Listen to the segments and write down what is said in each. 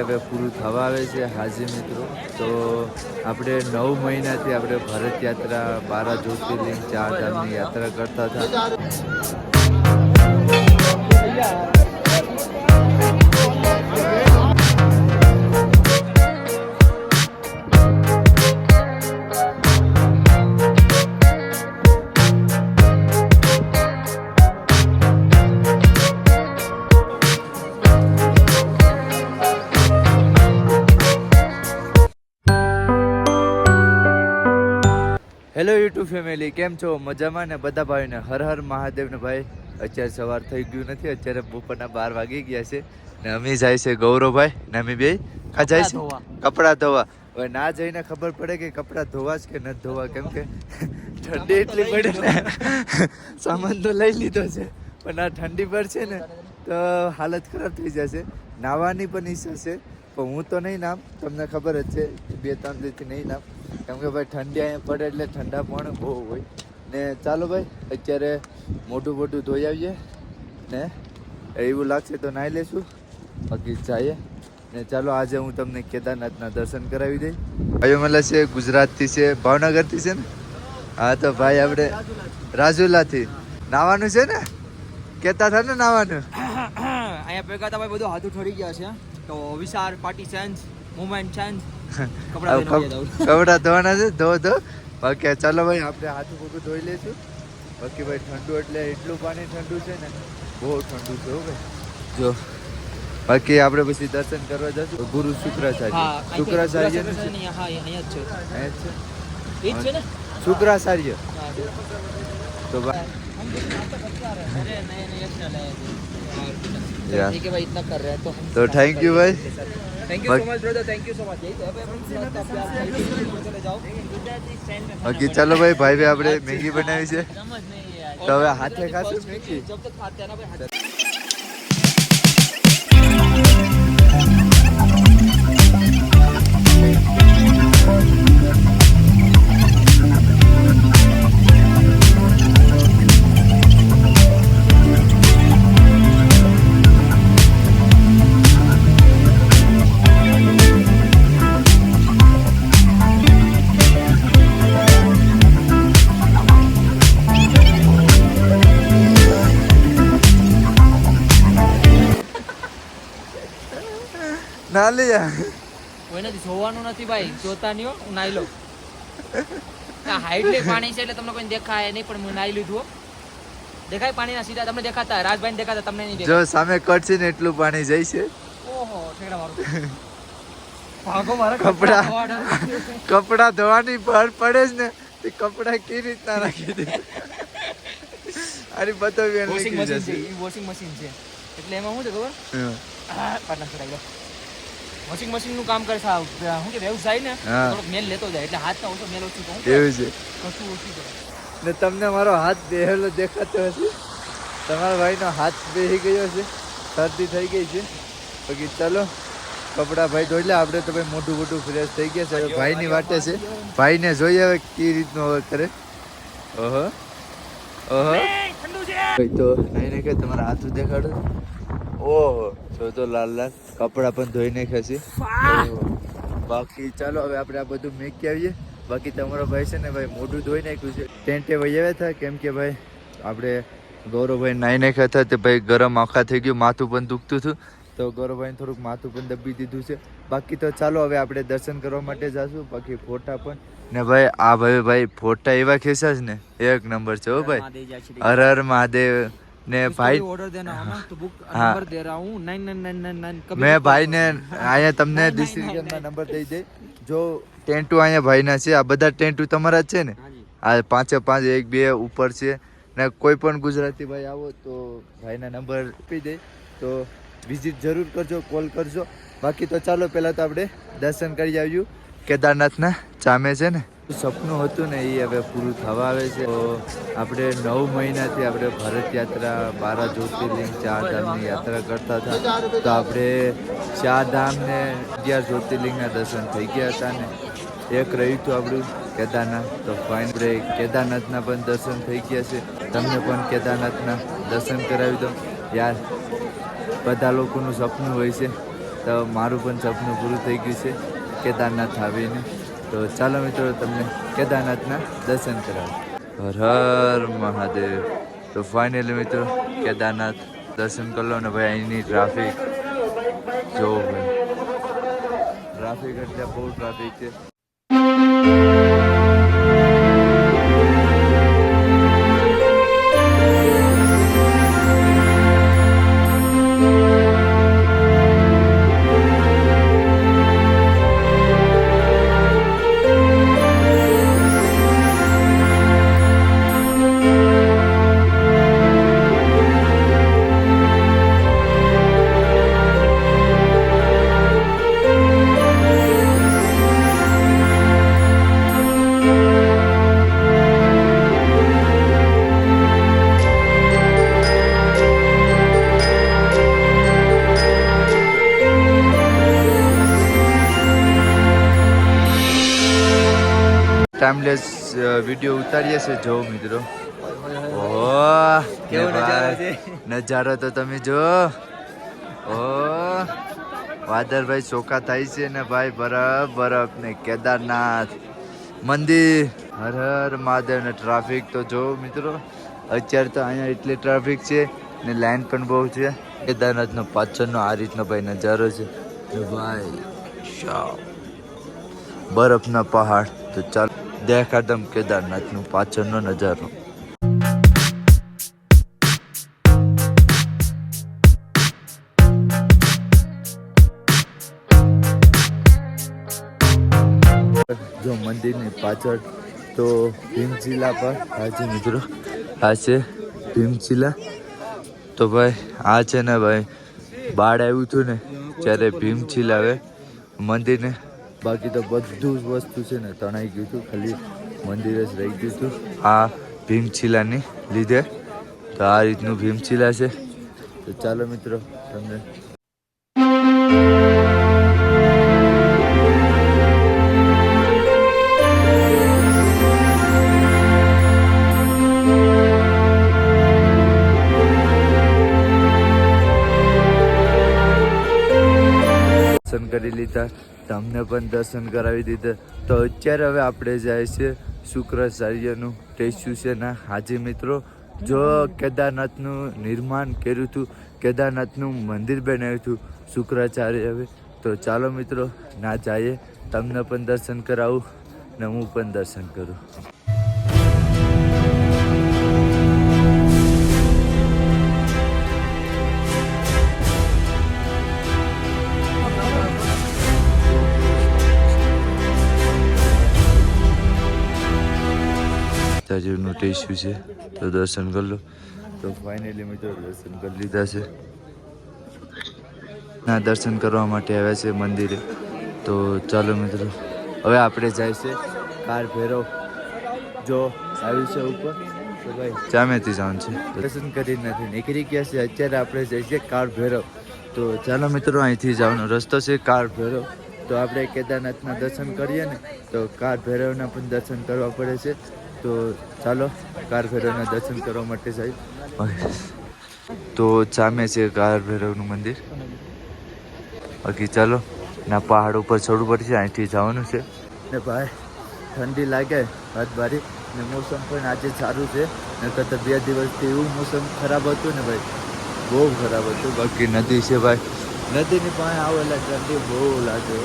હવે પૂરું થવા આવે છે, હાજી મિત્રો. તો આપણે નવ મહિનાથી આપણે ભરત યાત્રા, બારા જ્યોતિર્લિંગ ચાર ધામની યાત્રા કરતા હતા. યુટ્યુબ ફેમિલી કેમ છો? મજામાં ને? બધા ભાઈને હર હર મહાદેવને ભાઈ અત્યારે સવાર થઈ ગયું નથી અત્યારે બપોરના બાર વાગી ગયા છે ને અમે જાય છે ગૌરવભાઈ ને અમે બે કા જાય છે? કપડાં ધોવા. હવે ના જઈને ખબર પડે કે કપડાં ધોવા જ કે નથી ધોવા કેમ કે ઠંડી એટલી પડે ને. સામાન તો લઈ લીધો છે પણ આ ઠંડી પર છે ને તો હાલત ખરાબ થઈ જશે. નાવાની પણ ઈચ્છા છે પણ હું તો નહીં નામ તમને ખબર જ છે બે ત્રણ દિવસથી નહીં નામ. કેમ કે ભાઈ ઠંડી અહીંયા પડે એટલે ઠંડા પણ બહુ હોય. ને ચાલો ભાઈ, અત્યારે મોટું મોટું ધોઈ આવીએ. ને એવું લાગશે તો નાહી લેશું. બાકી જઈએ ને ચાલો આજે હું તમને કેદારનાથના દર્શન કરાવી દઈ ભાઈઓ મળે છે, ગુજરાતથી છે, ભાવનગરથી છે ને? હા, તો ભાઈ આપણે રાજુલાથી. નાવાનું છે ને? કેતા હતા ને નાવાનું અહીંયા ભેગા તમે બધું હાથું ઠરી ગયા છે. તો વિશાળ પાર્ટી ચેન્જ મુમેન્ટ ચેન્જ કપડા ધોવાના છે ધો ધો બાકી ચાલો ભાઈ આપણે હાથું પગું ધોઈ લેશું બાકી ભાઈ ઠંડુ એટલે એટલું પાણી ઠંડુ છે ને બહુ ઠંડુ છે ભાઈ જો બાકી આપણે પછી દર્શન કરવા જશું ગુરુ શુક્રાચાર્ય શુક્રાચાર્ય છે શુક્રાચાર્ય તો ભાઈ તો થેન્ક યુ ભાઈ બાકી ચાલો ભાઈ ભાઈ ભાઈ આપણે મેગી બનાવી છે તો હવે હાથે ખાશું મેગી નાલી જા કોઈ નથી જોવાનું નથી ભાઈ જોતા નહીં હું નાઈ લઉં. હાઈટ પાણી છે એટલે તમને કોઈ દેખાય નહીં પણ હું નાઈ લીધું દેખાય પાણીના સીધા તમને દેખાતા રાજભાઈ દેખાતા તમને નહીં જો સામે કટ છે ને એટલું પાણી જાય છે. ઓહો ઠેકડા મારું. ભાગો મારા કપડા કપડા. ધોવાની. ભર પડે જ ને તે કપડા કેવી રીતના રાખી દે? અરે બતાવ્યું વોશિંગ મશીન છે વોશિંગ મશીન છે. એટલે એમાં શું છે ખબર? પાટલા છોડાઈ વોશિંગ મશીનનું કામ કરશે શું કે વ્યવસાય ને હા. થોડોક મેલ લેતો જાય એટલે હાથમાં ઓછો મેલ ઓછું શું એવું છે. કશું ઓછું કરે ને તમને મારો હાથ બેહેલો દેખાતો હશે? તમારા ભાઈનો હાથ બેહી ગયો છે શરદી થઈ ગઈ છે. બાકી ચાલો કપડા ભાઈ ધોઈ લે આપણે તો ભાઈ મોટું મોટું ફ્રેશ થઈ ગયા છે. ભાઈ ભાઈની વાટે છે. ભાઈને જોઈએ હવે કેવી રીતનું હવે કરે. ઓહો. ઓહો. ભાઈ તો નહીં કે તમારા હાથ દેખાડો. ઓહો. જો તો લાલ લાલ કપડાં પણ ધોઈ નાખ્યા છે. બાકી ચાલો હવે આપણે આ બધું મેકી આવીએ. બાકી તમારો ભાઈ છે ને ભાઈ મોઢું ધોઈ નાખ્યું છે. ટેન્ટે વહી આવ્યા હતા કેમ કે ભાઈ આપણે ગૌરવભાઈ નાહી નાખ્યા હતા તે ભાઈ ગરમ આખા થઈ ગયું માથું પણ દુખતું હતું. તો ગૌરવભાઈને થોડુંક માથું પણ દબી દીધું છે. બાકી તો ચાલો હવે આપણે દર્શન કરવા માટે જાશું. બાકી ફોટા પણ ને ભાઈ આ ભાઈ ભાઈ ફોટા એવા ખેંચ્યા છે ને. એક નંબર છે હો ભાઈ. હર હર મહાદેવ. ને ભાઈ ઓર્ડર દેના હમ તો બુક નંબર દે રહા હું 99999 મેં ભાઈને આયા તમને ડિસ્ક્રિપ્શનમાં નંબર દઈ દે. જો ટેન્ટુ આયા ભાઈના છે આ બધા ટેન્ટુ તમારા જ છે ને? આ પાંચે પાંચ એક બે ઉપર છે. ને કોઈ પણ ગુજરાતી ભાઈ આવો તો ભાઈના નંબર આપી દે. તો વિઝિટ જરૂર કરજો કોલ કરજો. બાકી તો ચાલો પહેલાં તો આપણે દર્શન કરી આવ્યું. કેદારનાથના ચામે છે ને? સપનું હતું ને એ હવે પૂરું થવા આવે છે. આપણે નવ મહિનાથી આપણે ભરત યાત્રા, બારા જ્યોતિર્લિંગ, ચાર ધામની યાત્રા કરતા હતા. તો આપણે ચાર ધામને અગિયાર જ્યોતિર્લિંગના દર્શન થઈ ગયા હતા ને. એક રહ્યું હતું આપણું કેદારનાથ. તો ફાઇન આપણે કેદારનાથના પણ દર્શન થઈ ગયા છે. તમને પણ કેદારનાથના દર્શન કરાવી દો યાર, બધા લોકોનું સપનું હોય છે. તો મારું પણ સપનું પૂરું થઈ ગયું છે. કેદારનાથ આવીને. તો ચાલો મિત્રો તમને કેદારનાથના દર્શન કરાવો. હર હર મહાદેવ. તો ફાઇનલી મિત્રો કેદારનાથ દર્શન કરી લો ને ભાઈ, અહીંની ટ્રાફિક જો ટ્રાફિક એટલે બહુ ટ્રાફિક છે. વીડિયો ઉતારીએ છે જો મિત્રો. નજારો તો તમે જો. ઓ વાદરભાઈ ચોખા થાય છે ને ભાઈ બરફ બરફ ને કેદારનાથ મંદિર. હર હર મહાદેવ ને ટ્રાફિક તો જો મિત્રો. અત્યારે તો અહીંયા એટલી ટ્રાફિક છે ને લાઈન પણ બહુ છે. કેદારનાથનો પાછળનો આ રીતનો ભાઈ નજારો છે. ભાઈ બરફના પહાડ. તો ચાલ. દેખાડમ કેદારનાથનું પાછળનો નજારો. જો મંદિરની પાછળ તો ભીમશિલા પર હાજી મિત્રો આ છે ભીમશિલા. તો ભાઈ, આ છે ને ભાઈ, બાળ આવ્યું હતું ને, ત્યારે ભીમશિલા આવે મંદિરને બાકી તો બધું જ વસ્તુ છે ને તણાઈ ગયું હતું ખાલી મંદિર જ રહી ગયું હતું. આ ભીમશિલાની લીધે તો આ રીતનું ભીમચીલા છે. તો ચાલો મિત્રો તમને દર્શન કરી લીધા. તમને પણ દર્શન કરાવી દીધા. તો અત્યારે હવે આપણે જાય છે શુક્રાચાર્યનું. ટેસ્યુ છે ના? હાજી મિત્રો, જો કેદારનાથનું નિર્માણ કર્યું હતું, કેદારનાથનું મંદિર બનાવ્યું હતું શુક્રાચાર્ય હવે, તો ચાલો મિત્રો, ના જઈએ. તમને પણ દર્શન કરાવું ને હું પણ દર્શન કરું. તાજુનું ટેસ્યુ છે. તો દર્શન કરી લો. તો ફાઇનલી મિત્રો દર્શન કરી લીધા છે. ના, દર્શન કરવા માટે આવ્યા છે મંદિરે. તો ચાલો મિત્રો, હવે આપણે જાય છે કાર ભેરો જો, આવ્યું છે ઉપર. તો ભાઈ, જામેથી જવાનું છે. દર્શન કરી નથી, નીકળી ગયા છે. અત્યારે આપણે જઈએ છીએ કાર ભેરવ. તો ચાલો મિત્રો, અહીંથી જવાનો રસ્તો છે કાર ભેરવ. તો આપણે કેદારનાથના દર્શન કરીએ ને, તો કાર ભૈરવના પણ દર્શન કરવા પડે છે. તો ચાલો, કાર ભૈરવના દર્શન કરવા માટે જાય. તો સામે છે કાર ભૈરવનું મંદિર. બાકી ચાલો, ના પહાડ ઉપર ચડવું પડશે, અહીંથી જવાનું છે. ને ભાઈ, ઠંડી લાગે, હાથ બારી. ને મોસમ પણ આજે સારું છે. નકર તો બે દિવસથી એવું મોસમ ખરાબ હતું ને ભાઈ. બહુ ખરાબ હતું. બાકી નદી છે ભાઈ. નદીની પાસે આવેલા ઠંડી બહુ લાગે.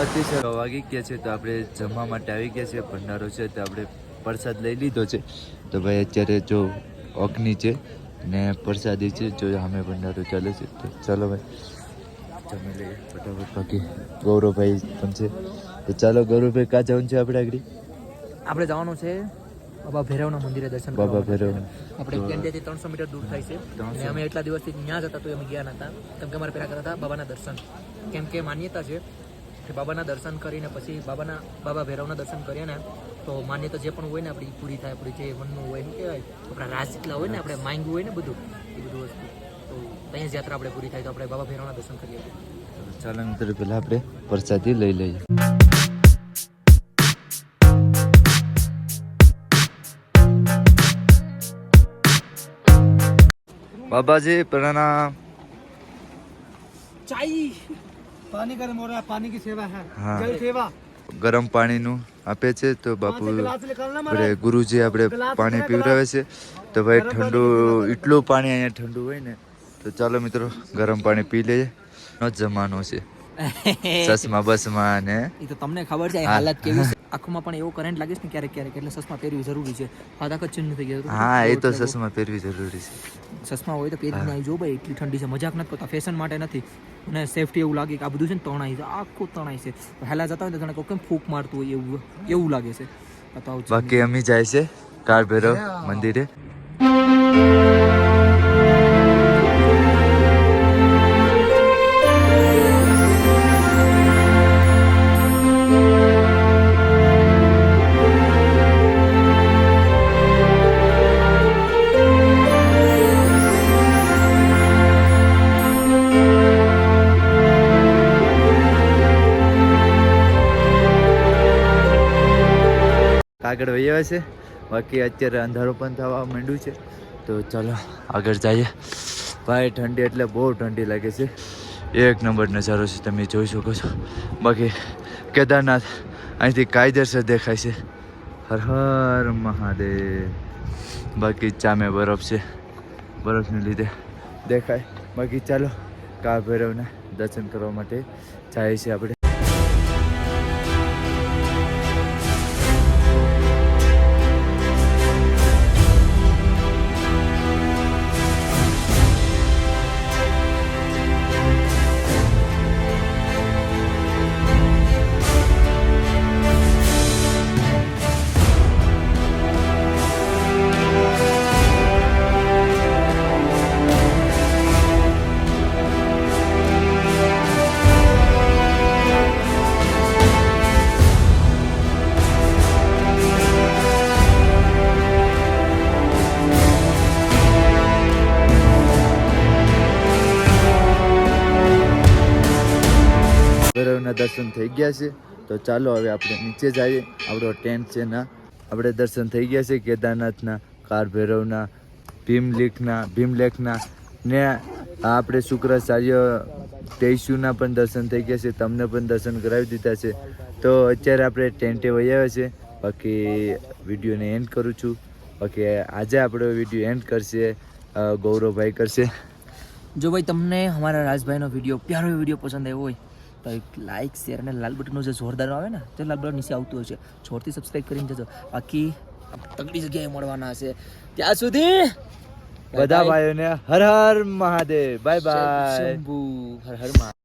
અતિશય વાગી ગયા છે તો આપણે જમવા માટે આવી ગયા છે ભંડારો છે તો આપણે પ્રસાદ લઈ લીધો છે. તો ભાઈ અત્યારે જો અગ્નિ છે ને પ્રસાદી છે જો સામે ભંડારો ચાલે છે. તો ચાલો ભાઈ. જમી લઈએ ફટાફટ બાકી. ગૌરવભાઈ પણ છે. તો ચાલો ગૌરવભાઈ કાં જવાનું છે આપણે આગળ? આપણે જવાનું છે બાબા ભૈરવના મંદિરે દર્શન બાબા. ભૈરવ આપણે કેન્દ્રથી ત્રણસો મીટર દૂર થાય છે. અને અમે એટલા દિવસથી ત્યાં જતા તો અમે ગયા નતા. કેમ કે અમારે પહેલાં કરતા હતા બાબાના દર્શન. કેમ કે માન્યતા છે કે બાબાના દર્શન કરીને પછી બાબાના બાબા ભૈરવના દર્શન કરીએ ને તો માન્યતા જે પણ હોય ને આપણી પૂરી થાય આપણી જે મનનું હોય શું કહેવાય આપણા રાજીટલા હોય ને આપણે માંગ્યું હોય ને બધું એ બધું વસ્તુ. તો ત્યાં જ યાત્રા આપણે પૂરી થાય તો આપણે બાબા ભૈરવના દર્શન કરીએ. ચાલો મિત્રો પહેલાં આપણે પ્રસાદી લઈ લઈએ. બાબાજી પ્રણામ. ચાઈ. પાણી કરે મોરા પાણી की સેવા है જલ સેવા. ગરમ પાણીનું આપે છે તો બાપુ આપણે ગુરુજી આપણે પાણી પીવડાવે છે તો ભાઈ ઠંડુ એટલું પાણી અહીંયા ઠંડુ હોય ને તો ચાલો મિત્રો ગરમ પાણી પી લઈએ. નો જમાનો છે. ચશ્મા બસમાં ને તમને ખબર છે હાલત કેવી આંખમાં પણ એવો કરંટ લાગે છે ને ક્યારેક ક્યારેક એટલે ચશ્મા પહેરવી જરૂરી છે. હાથ આખા ચિહ્ન થઈ ગયા હા એ તો ચશ્મા પહેરવી જરૂરી છે. ચશ્મા હોય તો પહેરીને આવી જો ભાઈ એટલી ઠંડી છે. મજાક નથી કરતા. ફેશન માટે નથી. અને સેફટી એવું લાગે કે આ બધું છે ને તણાઈ છે. આખું તણાઈ છે. હેલા જતા હોય તો જાણે કેમ ફૂંક મારતું હોય એવું એવું લાગે છે. બાકી અમી જાય છે. કાર ભૈરવ મંદિરે. કાગળ વહી છે. બાકી અત્યારે અંધારું પણ થવા માંડ્યું છે. તો ચાલો, આગળ જઈએ. ભાઈ, ઠંડી એટલે બહુ ઠંડી લાગે છે. એક નંબર નજારો છે, તમે જોઈ શકો છો. બાકી કેદારનાથ અહીંથી કાયદેસર દેખાય છે. હર હર મહાદેવ. બાકી ચામે બરફ છે. બરફને લીધે દેખાય. બાકી ચાલો કા ભૈરવના દર્શન કરવા માટે જાય છે આપણે. ભૈરવના દર્શન થઈ ગયા છે. તો ચાલો હવે આપણે નીચે જઈએ. આપણો ટેન્ટ છે ના. આપણે દર્શન થઈ ગયા છે કેદારનાથના કાર ભૈરવના ભીમલેખના ભીમલેખના. ને આપણે શુક્રાચાર્ય તેઈસુના પણ દર્શન થઈ ગયા છે. તમને પણ દર્શન કરાવી દીધા છે. તો અત્યારે આપણે ટેન્ટે વહી આવ્યા છે. બાકી વિડીયોને એન્ડ કરું છું. બાકી આજે આપણો વીડિયો એન્ડ કરશે. ગૌરવભાઈ કરશે. જો ભાઈ તમને અમારા રાજભાઈનો વીડિયો, પ્યારો વીડિયો પસંદ આવ્યો હોય તો એક લાઇક શેર અને લાલ બટનનો જે જોરદાર આવે ને તે લાલ બટન નીચે આવતું હોય છે. જોરથી સબસ્ક્રાઇબ કરીને જજો. બાકી તગડી જગ્યાએ મળવાના હશે ત્યાં સુધી બધા ભાઈઓને હર હર મહાદેવ. બાય બાય શંભુ હર હર મહાદેવ.